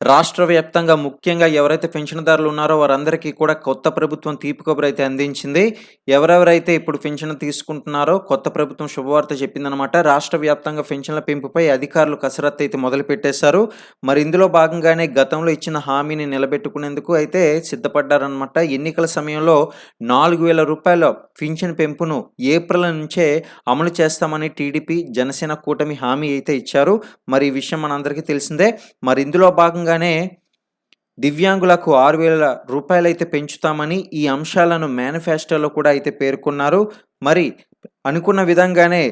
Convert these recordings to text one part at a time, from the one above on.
రాష్ట్ర వ్యాప్తంగా ముఖ్యంగా ఎవరైతే పెన్షన్దారులు ఉన్నారో వారందరికీ కూడా కొత్త ప్రభుత్వం తీపి కబురు అయితే అందించింది. ఎవరెవరైతే ఇప్పుడు పెన్షన్ తీసుకుంటున్నారో కొత్త ప్రభుత్వం శుభవార్త చెప్పిందనమాట రాష్ట్ర వ్యాప్తంగా పెన్షన్ల పెంపుపై అధికారులు కసరత్తు అయితే మొదలుపెట్టేశారు. మరి ఇందులో భాగంగానే గతంలో ఇచ్చిన హామీని నిలబెట్టుకునేందుకు అయితే సిద్ధపడ్డారనమాట ఎన్నికల సమయంలో నాలుగు వేల రూపాయల పింఛన్ పెంపును ఏప్రిల్ నుంచే అమలు చేస్తామని టీడీపీ జనసేన కూటమి హామీ అయితే ఇచ్చారు. మరి ఈ విషయం మనందరికీ తెలిసిందే. మరి ఇందులో భాగంగా భాగంగానే దివ్యాంగులకు ఆరు వేల రూపాయలు అయితే పెంచుతామని ఈ అంశాలను మేనిఫెస్టోలో కూడా అయితే పేర్కొన్నారు. మరి అనుకున్న విధంగానే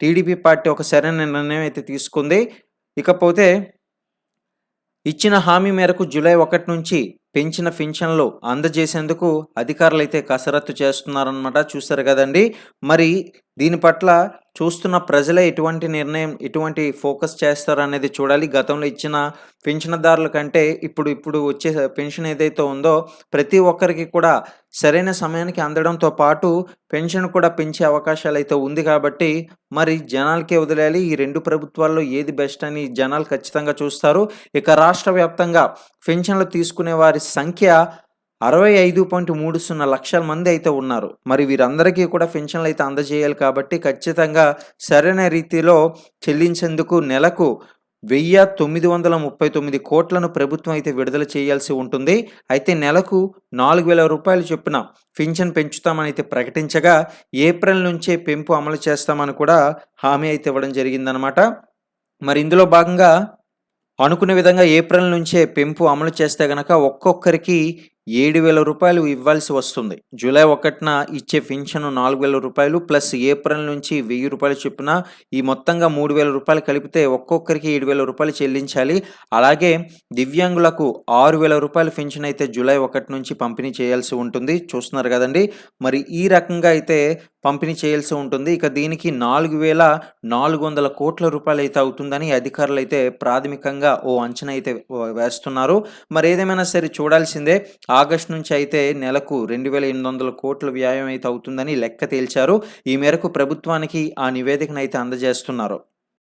టీడీపీ పార్టీ ఒక సరైన నిర్ణయం అయితే తీసుకుంది. ఇకపోతే ఇచ్చిన హామీ మేరకు జూలై ఒకటి నుంచి పెంచిన పెన్షన్లు అందజేసేందుకు అధికారులు అయితే కసరత్తు చేస్తున్నారనమాట చూస్తారు కదండి. మరి దీని పట్ల చూస్తున్న ప్రజలే ఎటువంటి నిర్ణయం ఎటువంటి ఫోకస్ చేస్తారు అనేది చూడాలి. గతంలో ఇచ్చిన పెన్షన్దారుల కంటే ఇప్పుడు ఇప్పుడు వచ్చే పెన్షన్ ఏదైతే ఉందో ప్రతి ఒక్కరికి కూడా సరైన సమయానికి అందడంతో పాటు పెన్షన్ కూడా పెంచే అవకాశాలు అయితే ఉంది కాబట్టి మరి జనాలకే వదిలేయాలి. ఈ రెండు ప్రభుత్వాల్లో ఏది బెస్ట్ అని జనాలు ఖచ్చితంగా చూస్తారు. ఇక రాష్ట్ర వ్యాప్తంగా పెన్షన్లు తీసుకునే వారి సంఖ్య అరవై ఐదు పాయింట్ మూడు సున్నా లక్షల మంది అయితే ఉన్నారు. మరి వీరందరికీ కూడా పెన్షన్లు అయితే అందజేయాలి కాబట్టి ఖచ్చితంగా సరైన రీతిలో చెల్లించేందుకు నెలకు వెయ్యి తొమ్మిది వందల ముప్పై తొమ్మిది కోట్లను ప్రభుత్వం అయితే విడుదల చేయాల్సి ఉంటుంది. అయితే నెలకు నాలుగు వేల రూపాయలు చొప్పున పింఛన్ పెంచుతామని అయితే ప్రకటించగా ఏప్రిల్ నుంచే పెంపు అమలు చేస్తామని కూడా హామీ అయితే ఇవ్వడం జరిగిందనమాట మరి ఇందులో భాగంగా అనుకునే విధంగా ఏప్రిల్ నుంచే పెంపు అమలు చేస్తే గనక ఒక్కొక్కరికి ఏడు వేల రూపాయలు ఇవ్వాల్సి వస్తుంది. జూలై ఒకటిన ఇచ్చే పెన్షన్ నాలుగు వేల రూపాయలు ప్లస్ ఏప్రిల్ నుంచి వెయ్యి రూపాయలు చొప్పున ఈ మొత్తంగా మూడు వేల రూపాయలు కలిపితే ఒక్కొక్కరికి ఏడు వేల రూపాయలు చెల్లించాలి. అలాగే దివ్యాంగులకు ఆరు వేల రూపాయల పెన్షన్ అయితే జూలై ఒకటి నుంచి పంపిణీ చేయాల్సి ఉంటుంది. చూస్తున్నారు కదండి? మరి ఈ రకంగా అయితే పంపిణీ చేయాల్సి ఉంటుంది. ఇక దీనికి నాలుగు వేల నాలుగు వందల కోట్ల రూపాయలు అయితే అవుతుందని అధికారులు అయితే ప్రాథమికంగా ఓ అంచనా అయితే వేస్తున్నారు. మరి ఏదేమైనా సరే చూడాల్సిందే ఆగస్టు నుంచి అయితే నెలకు రెండు వేల ఎనిమిది వందల కోట్ల వ్యాయం అయితే అవుతుందని లెక్క తేల్చారు. ఈ మేరకు ప్రభుత్వానికి ఆ నివేదికను అయితే అందజేస్తున్నారు.